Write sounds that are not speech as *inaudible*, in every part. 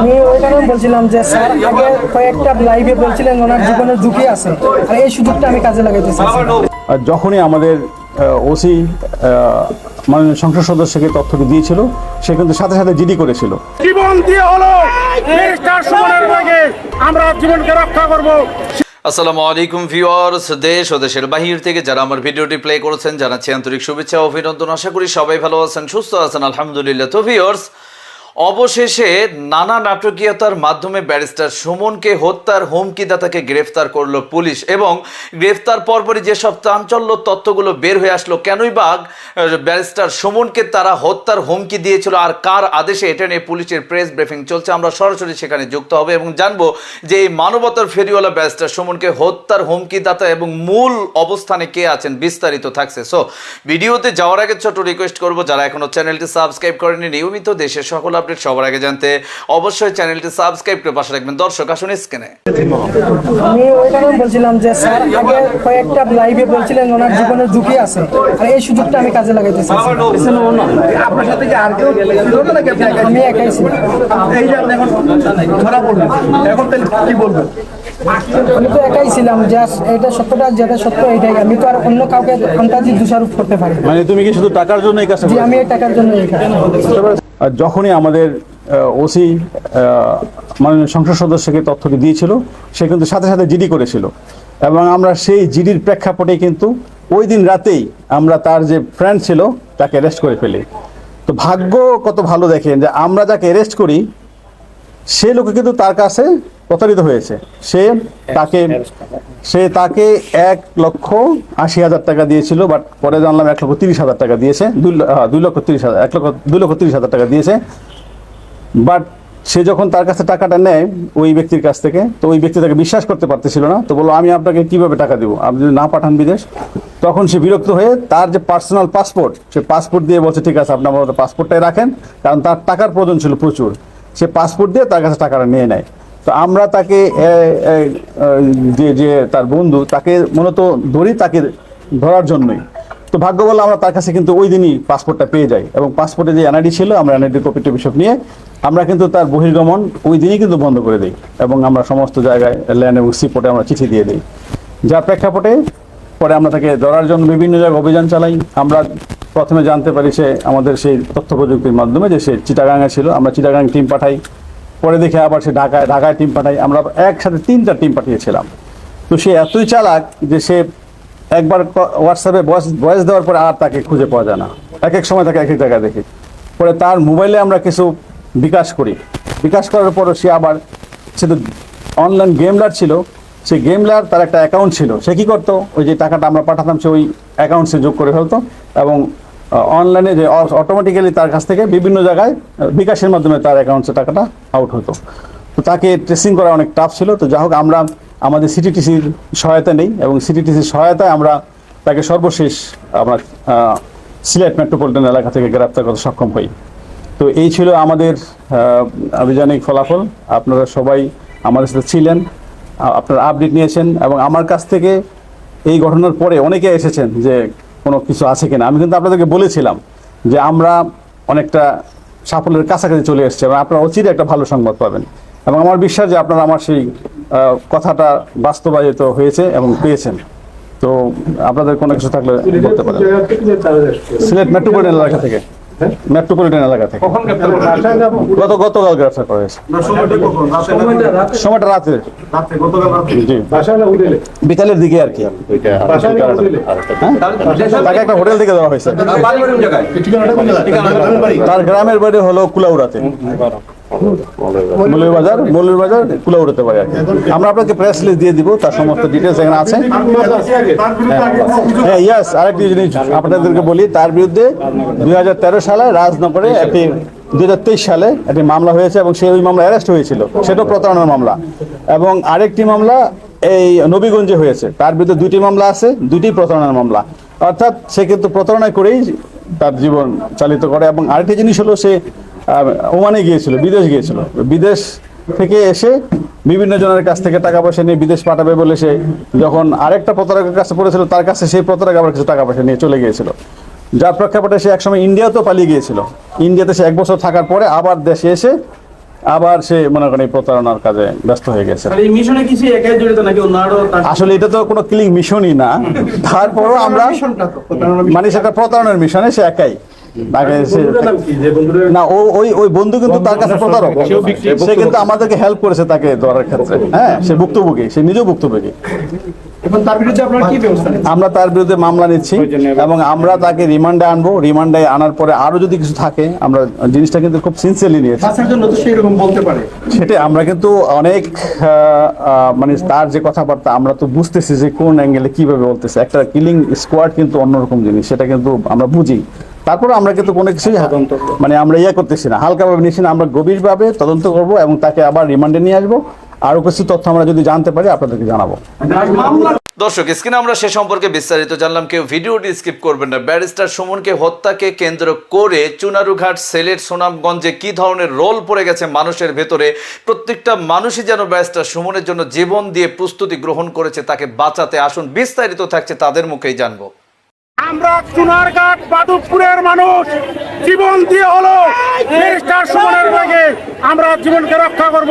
আমি ওই কারণে বলছিলাম যে স্যার আগে কয়েকটা লাইভে বলছিলেন ওনার জীবনের ঝুঁকি আছে। আর এই সুযোগটা আমি কাজে লাগাইতে যখনই আমাদের ওসি মাননীয় সংসদ সদস্যকে তথ্যটি দিয়েছিল সে কিন্তু সাথে সাথে জিডি করেছিল। জীবন দিয়ে হলো আমরা জীবনকে রক্ষা করব। আসসালামু আলাইকুম ভিউয়ার্স দেশ ও দেশের বাহির থেকে যারা আমার ভিডিওটি প্লে করেছেন জানাচ্ছি আন্তরিক শুভেচ্ছা অভিনন্দন। আশা করি সবাই ভালো আছেন সুস্থ আছেন আলহামদুলিল্লাহ। তো ভিউয়ার্স অবশেষে নানা নাটকীয়তার মাধ্যমে ব্যারিস্টার সুমনকে হত্যার হুমকিদাতাকে গ্রেফতার করল পুলিশ এবং গ্রেফতার পরপরই যেসব চাঞ্চল্য তথ্যগুলো বের হয়ে আসলো, কেনই বাঘ ব্যারিস্টার সুমনকে তারা হত্যার হুমকি দিয়েছিল আর কার আদেশে এটা নিয়ে পুলিশের প্রেস ব্রিফিং চলছে, আমরা সরাসরি সেখানে যুক্ত হবে এবং জানব যে এই মানবতার ফেরিওয়ালা ব্যারিস্টার সুমনকে হত্যার হুমকিদাতা এবং মূল অবস্থানে কে আছেন বিস্তারিত থাকছে। সো ভিডিওতে যাওয়ার আগে ছোট রিকোয়েস্ট করব, যারা এখনও চ্যানেলটি সাবস্ক্রাইব করেনি নিয়মিত দেশের সকল আপডেট সবার আগে জানতে অবশ্যই চ্যানেলটি সাবস্ক্রাইব করে পাশে রাখবেন দর্শক আসুন স্ক্রিনে। আমি ওই কারণে বলছিলাম যে স্যার আগে কয়েকটা লাইভে বলছিলেন ওনার জীবনের ঝুঁকি আছে। আর এই সুযোগটা আমি কাজে লাগাইতে চাইছি। আপনার সাথে কি আর কেউ ছিল না নাকি আমি একাই ছিলাম। এই যে আপনি এখন ধরা পড়লেন এখন তাহলে কি বলবেন? আমি তো একাই ছিলাম জাস্ট এটা সত্যটা যেটা সত্য এটাই। আমি তো আর অন্য কাউকে ফন্টাজি দোষারোপ করতে পারি মানে তুমি কি শুধু টাকার জন্য এই কাজটা আমি এই টাকার জন্য এখানে আর যখনই আমাদের ওসি মাননীয় সংসদ সদস্যকে তথ্যটি দিয়েছিল, সে কিন্তু সাথে সাথে জিডি করেছিল। এবং আমরা সেই জিডির প্রেক্ষাপটে কিন্তু ওই দিন রাতেই আমরা তার যে ফ্রেন্ড ছিল, তাকে অ্যারেস্ট করে ফেলি। তো ভাগ্য কত ভালো দেখেন যে আমরা যাকে অ্যারেস্ট করি, সে লোকে কিন্তু তার কাছে প্রতারিত হয়েছে। সে তাকে সে তাকে এক লক্ষ আশি হাজার টাকা দিয়েছিল বাট পরে জানলাম এক লক্ষ তিরিশ হাজার টাকা দিয়েছে। দুই লক্ষ তিরিশ হাজার এক লক্ষ, দুই লক্ষ তিরিশ হাজার টাকা দিয়েছে। বাট সে যখন তার কাছে টাকাটা নেয় ওই ব্যক্তির কাছ থেকে, তো ওই ব্যক্তি তাকে বিশ্বাস করতে পারতেছিল না। তো বলল, আমি আপনাকে কীভাবে টাকা দিব? আপনি যদি না পাঠান বিদেশ? তখন সে বিরক্ত হয়ে তার যে পার্সোনাল পাসপোর্ট সে পাসপোর্ট দিয়ে বলছে, ঠিক আছে, আপনি আমার পাসপোর্টটাই রাখেন, কারণ তার টাকার প্রয়োজন ছিল প্রচুর। সে পাসপোর্ট দিয়ে তার কাছে টাকাটা নিয়ে নেয়। তো আমরা তাকে যে যে তার বন্ধু, তাকে মূলত ধরি তাকে ধরার জন্যই। তো ভাগ্য বলে আমরা তার কাছে কিন্তু ওই দিনই পাসপোর্টটা পেয়ে যাই এবং পাসপোর্টে যে এনআইডি ছিল, আমরা এনআইডি কপি টপি সব নিয়ে আমরা কিন্তু তার বহির্গমন ওই দিনই কিন্তু বন্ধ করে দিই এবং আমরা সমস্ত জায়গায় ল্যান্ড এবং সিপোর্টে আমরা চিঠি দিয়ে দিই। যার প্রেক্ষাপটে পরে আমরা তাকে ধরার জন্য বিভিন্ন জায়গায় অভিযান চালাই। আমরা প্রথমে জানতে পারি সে আমাদের সেই তথ্য প্রযুক্তির মাধ্যমে যে সে চিটাগাঙে ছিল। আমরা চিটাগাং টিম পাঠাই। পরে দেখে আবার সে ঢাকায় ঢাকায় টিম পাঠাই আমরা একসাথে তিনটা টিম পাঠিয়েছিলাম। তো সে এতই চালাক যে সে একবার হোয়াটসঅ্যাপে ভয়েস ভয়েস দেওয়ার পরে আর তাকে খুঁজে পাওয়া যায় না। এক এক সময় তাকে এক এক জায়গায় দেখি। পরে তার মোবাইলে আমরা কিছু বিকাশ করি। বিকাশ করার পরও সে আবার, সে তো অনলাইন গেমলার ছিল। সেই গেমলার তার একটা অ্যাকাউন্ট ছিল। সে কি করতো? ওই যে টাকাটা আমরা পাঠাতাম, সে ওই অ্যাকাউন্টসে যোগ করে ফেলতো। এবং অনলাইনে যে অটোমেটিক্যালি তার কাছ থেকে বিভিন্ন জায়গায় বিকাশের মাধ্যমে তার অ্যাকাউন্টসে টাকাটা আউট হতো। তো তাকে ট্রেসিং করা অনেক টাফ ছিল। তো যাই হোক, আমরা আমাদের সিটিটিসির সহায়তা নেই এবং সিটিটিসির সহায়তায় আমরা তাকে সর্বশেষ আমরা সিলেট মেট্রোপলিটন এলাকা থেকে গ্রেপ্তার করতে সক্ষম হই। তো এই ছিল আমাদের আভিযানিক ফলাফল। আপনারা সবাই আমাদের সাথে ছিলেন আপনারা আপডেট নিয়েছেন এবং আমার কাছ থেকে এই ঘটনার পরে অনেকে এসেছেন যে কোনো কিছু আছে কিনা। আমি কিন্তু আপনাদেরকে বলেছিলাম যে আমরা অনেকটা সাফল্যের কাছাকাছি চলে এসেছি এবং আপনারা অচিরে একটা ভালো সংবাদ পাবেন। এবং আমার বিশ্বাস যে আপনারা আমার সেই কথাটা বাস্তবায়িত হয়েছে এবং পেয়েছেন। তো আপনাদের কোনো কিছু থাকলে বলতে পারেন। সিলেট মেট্রোপলিটন এলাকা থেকে। মেট্রোপলিটন এলাকা থেকে? গত গতকাল গ্রেফতার করা হয়েছে। সময়টা কখন? রাতে? বিকালের দিকে আর কি। বাসায় না হোটেলে? হ্যাঁ? তাকে একটা হোটেল? থেকে দেওয়া হয়েছে? তার গ্রামের বাড়ি হলো কুলাউড়াতে। বাড়ি আর কি। আমরা আপনাকে হ্যাঁ জিনিস আপনাদেরকে বলি, তার বিরুদ্ধে দুই সালে রাজনগরে একটি, দুই সালে একটি মামলা হয়েছে এবং সে ওই মামলা অ্যারেস্ট হয়েছিল। সেটাও প্রতারণার মামলা। এবং আরেকটি মামলা এই নবীগঞ্জে হয়েছে। তার বিরুদ্ধে দুইটি মামলা আছে দুটি প্রতারণার মামলা। অর্থাৎ সে কিন্তু প্রতারণা করেই তার জীবন চালিত করে। এবং আরেকটি জিনিস হলো সে ওমানে গিয়েছিল বিদেশ গিয়েছিল। বিদেশ থেকে এসে বিভিন্ন জনের কাছ থেকে টাকা পয়সা নিয়ে বিদেশ পাঠাবে বলে সে যখন আরেকটা প্রতারকের কাছে পড়েছিল তার কাছে সেই প্রতারক আবার কিছু টাকা পয়সা নিয়ে চলে গিয়েছিল। যার প্রেক্ষাপটে সে একসময় ইন্ডিয়াতেও পালিয়ে গিয়েছিল। ইন্ডিয়াতে সে এক বছর থাকার পরে আবার দেশে এসে আবার সে মনে করেন এই প্রতারণার কাজে ব্যস্ত হয়ে গেছে। আসলে এটা তো কোনো কিলিং মিশনই না। *laughs* তারপরও আমরা মানে সেটা প্রতারণার মিশনে সে একাই। না ওই ওই বন্ধু কিন্তু তার কাছে প্রতারক। সে কিন্তু আমাদেরকে হেল্প করেছে তাকে ধরার ক্ষেত্রে। হ্যাঁ সে ভুক্তভোগী সে নিজেও ভুক্তভোগী। আমরা তার বিরুদ্ধে মামলা নিচ্ছি এবং আমরা তাকে রিমান্ডে আনব। রিমান্ডে আনার পরে আরও যদি কিছু থাকে আমরা জিনিসটা কিন্তু খুব সিনসিয়ারলি নিয়েছি। সেটা আমরা কিন্তু অনেক মানে তার যে কথাবার্তা আমরা তো বুঝতেছি যে কোন অ্যাঙ্গেলে কীভাবে বলতেছে। একটা কিলিং স্কোয়াড কিন্তু অন্যরকম জিনিস সেটা কিন্তু আমরা বুঝি। তারপরে আমরা কিন্তু কোনো কিছুই মানে আমরা ইয়ে করতেছি না। হালকাভাবে নিচ্ছি না আমরা গভীরভাবে তদন্ত করব এবং তাকে আবার রিমান্ডে নিয়ে আসব। আরও কিছু তথ্য আমরা যদি জানতে পারি আপনাদেরকে জানাব। দর্শক স্ক্রিনে আমরা সে সম্পর্কে বিস্তারিত জানলাম। কেউ ভিডিওটি স্কিপ করবেন না। ব্যারিস্টার সুমনকে হত্যাকে কেন্দ্র করে চুনারুঘাট সেলের সুনামগঞ্জে কি ধরনের রোল পড়ে গেছে মানুষের ভেতরে? প্রত্যেকটা মানুষই যেন ব্যারিস্টার সুমনের জন্য জীবন দিয়ে প্রস্তুতি গ্রহণ করেছে তাকে বাঁচাতে আসুন। বিস্তারিত থাকছে তাদের মুখেই জানব। আমরা চুনারঘাট বাদুপুরের মানুষ। জীবন দিয়ে হলো ব্যারিস্টার সুমনের ব্যাগে আমরা জীবনকে রক্ষা করব।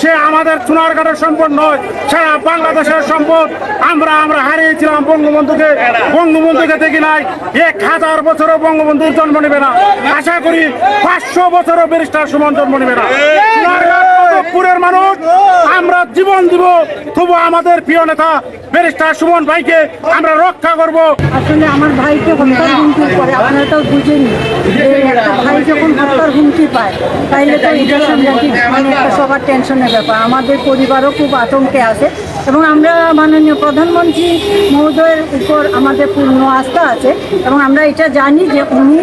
সে আমাদের চুনারঘাটের সম্পদ নয়, সারা বাংলাদেশের সম্পদ। আমরা আমরা হারিয়েছিলাম বঙ্গবন্ধুকে। বঙ্গবন্ধুকে দেখি নাই। এক হাজার বছরও বঙ্গবন্ধুর জন্ম নেবে না। আশা করি পাঁচশো বছরও ব্যারিস্টার সুমন জন্ম নেবে না। চুনারঘাট বাদুপুরের মানুষ, আমরা জীবন দিব। তবু আমাদের প্রিয় নেতা ব্যারিস্টার সুমন ভাইকে আমরা রক্ষা করব। আসলে আমার ভাইকে হত্যার হুমকি পরে আপনারা তো বুঝেনি ভাই যখন হত্যার হুমকি পায়, তাইলে তো এটা সবার টেনশনের ব্যাপার। আমাদের পরিবারও খুব আতঙ্কে আছে এবং আমরা মাননীয় প্রধানমন্ত্রী মহোদয়ের উপর আমাদের পূর্ণ আস্থা আছে এবং আমরা এটা জানি যে উনি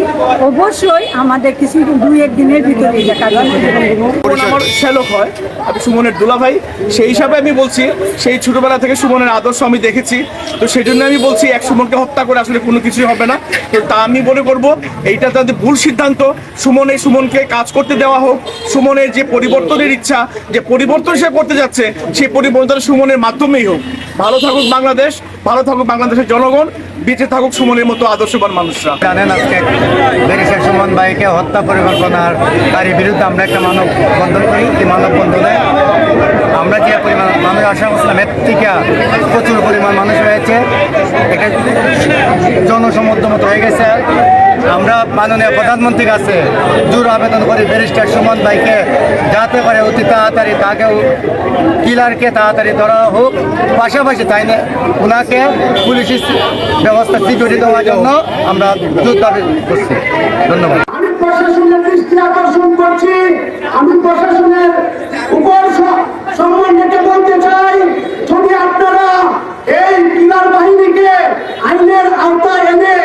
অবশ্যই আমাদের কিছু দুই এক দিনের ভিতরে এটা কার্যকর আমার শ্যালক হয়, আমি সুমনের দুলা ভাই সেই হিসাবে আমি বলছি, সেই ছোটবেলা থেকে সুমনের আদর্শ আমি দেখেছি। তো সেই জন্য আমি বলছি, এক সুমনকে হত্যা করে আসলে কোনো কিছুই হবে না। তো তা আমি মনে করব, এইটা তাদের ভুল সিদ্ধান্ত। সুমন সুমনকে কাজ করতে দেওয়া হোক। সুমনের যে পরিবর্তনের ইচ্ছা যে পরিবর্তন সে করতে যাচ্ছে, সেই পরিবর্তন সুমনের মাধ্যমেই হোক। ভালো থাকুক বাংলাদেশ, ভালো থাকুক বাংলাদেশের জনগণ, বেঁচে থাকুক সুমনের মতো আদর্শবান মানুষরা। জানেন আজকে দেখেছে সুমন ভাইকে হত্যা পরিকল্পনার তারই বিরুদ্ধে আমরা একটা মানব বন্ধন করি। মানব বন্ধনে মানুষ আশা করছিলাম এর থেকে প্রচুর পরিমাণ মানুষ হয়েছে এটা জনসমর্থমত হয়ে গেছে। আমরা মাননীয় প্রধানমন্ত্রীর কাছে জোর আবেদন করি, ব্যারিস্টার সুমন ভাইকে যাতে করে অতি তাড়াতাড়ি তাকেও কিলারকে তাড়াতাড়ি ধরা হোক। পাশাপাশি তাই না ওনাকে পুলিশ ব্যবস্থা সিকিউরিটি দেওয়ার জন্য আমরা জোর দাবি করছি। ধন্যবাদ। আমি প্রশাসনের উপর সম্মানকে বলতে চাই, যদি আপনারা এই কিলার বাহিনীকে আইনের আওতায় এনে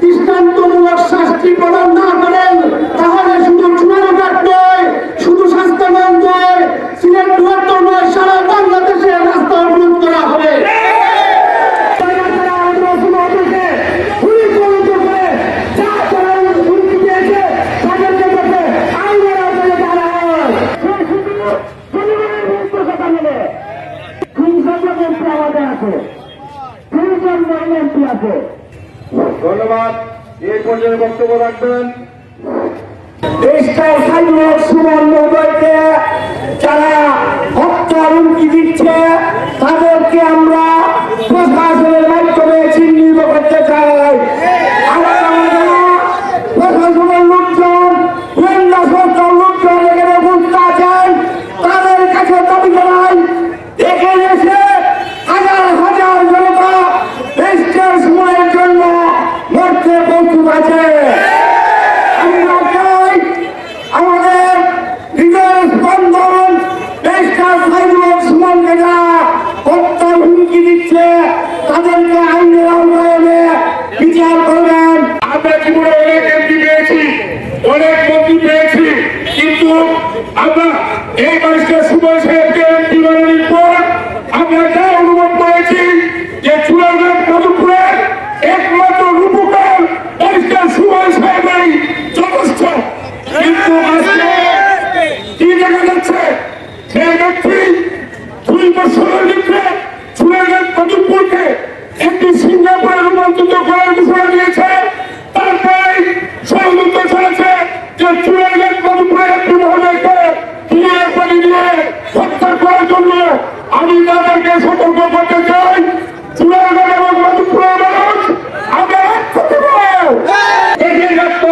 দৃষ্টান্তমূলক শাস্তি প্রদান না করেন, তাহলে শুধু চুনারঘাট নয় শুধু স্বাস্থ্যগঞ্জ নয় সিলেট বৃহত্তর নয় সারা বাংলাদেশে রাস্তা অবরোধ করা হবে ধন্যবাদ। এই পর্যন্ত বক্তব্য রাখবেন। দেশটার সাইনের সুমন উদয়কে যারা হত্যার হুমকি দিচ্ছে, তাদেরকে আমরা প্রশাসনের মাধ্যমে চিহ্নিত করতে চাই আমরা যারা প্রশাসনের লোকজন গোয়েন্দা সংস্থার লোকজন এখানে বুঝতে আছেন তাদের কাছে দাবি জানাই এখানে এসে হাজার হাজার জনতা দেশটার সময়ের জন্য মরতে প্রস্তুত আছে আমরা চাই আমাদের হৃদয়ের স্পন্দন দেশটা সাইবুল সুমনকে যারা হত্যার হুমকি দিচ্ছে তাদেরকে আইনের আওতায় এনে বিচার করবেন আমরা জীবনে অনেক এমপি পেয়েছি অনেক মন্ত্রী পেয়েছি কিন্তু আমরা এই মানুষকে সুমন সাহেবকে আমরা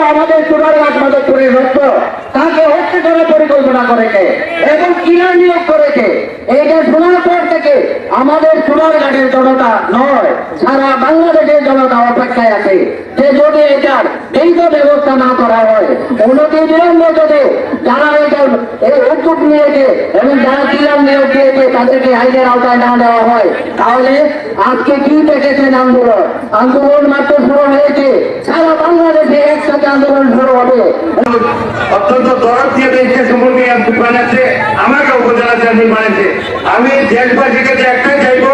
আমাদের সোনার বাগমাদক করে রক্ত তাকে হচ্ছে করে পরিকল্পনা করেছে এবং কিনা নিয়োগ করেছে এটা শোনার পর থেকে আমাদের সোনার ঘাটের জনতা নয়, সারা বাংলাদেশের জনতা অপেক্ষায় আছে যে যদি এটার দীর্ঘ ব্যবস্থা না করা হয় উন্নতি বিলম্ব যদি যারা এটার উদ্যোগ নিয়েছে এবং যারা কিনা নিয়োগ তাদেরকে আইনের আওতায় না দেওয়া হয়। তাহলে আজকে কি দেখেছেন আন্দোলন? আন্দোলন মাত্র শুরু হয়েছে। সারা বাংলাদেশে একসাথে আন্দোলন শুরু হবে। অত্যন্ত দরদ দিয়ে দেশকে সম্পর্কে বানাচ্ছে আমাকে উপজেলা চেয়ারম্যান বানিয়েছে। আমি দেশবাসীর কাছে একটাই চাইব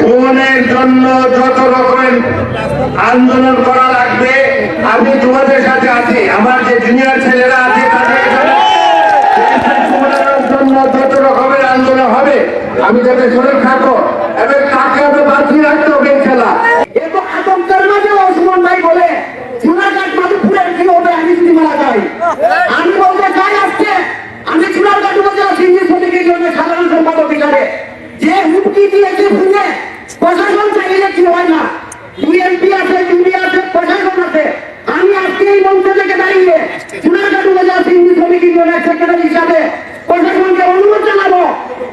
সুমনের জন্য যত রকমের আন্দোলন করা লাগবে। আমি তোমাদের সাথে আছি। আমার যে জুনিয়র ছেলেরা আছে তাদের সাথে সুমনের জন্য যত রকমের আন্দোলন হবে, আমি যাতে শরীর থাকো। এবং তাকে আমি বাঁচিয়ে রাখতে হবে খেলা? বলে আমি আমি আজকে সাধারণ যে দিয়েছে হয় না আছে আছে আমি এই মঞ্চ থেকে দাঁড়িয়ে চুনারঘাট উপজেলা সিন্ধি সমিতির জন্য সেক্রেটারি হিসাবে প্রশাসনকে অনুরোধ জানাব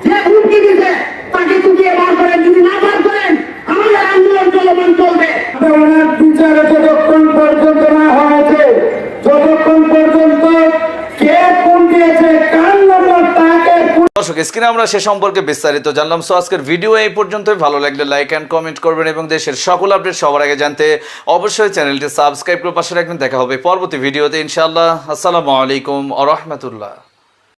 যে হুমকি দিতে তাকে চুকিয়ে বার করেন যদি না বার করেন আমাদের আন্দোলন চলমান ওনার বিচারে যতক্ষণ পর্যন্ত না হয়েছে, যতক্ষণ পর্যন্ত কে দিয়েছে দর্শক, স্ক্রিনে আমরা সে সম্পর্কে বিস্তারিত জানলাম। সো আজকের ভিডিও এই পর্যন্তই। ভালো লাগলে লাইক অ্যান্ড কমেন্ট করবেন এবং দেশের সকল আপডেট সবার আগে জানতে অবশ্যই চ্যানেলটি সাবস্ক্রাইব করে পাশে রাখবেন। দেখা হবে পরবর্তী ভিডিওতে, ইনশাআল্লাহ। আসসালামু আলাইকুম আ রহমতুল্লাহ।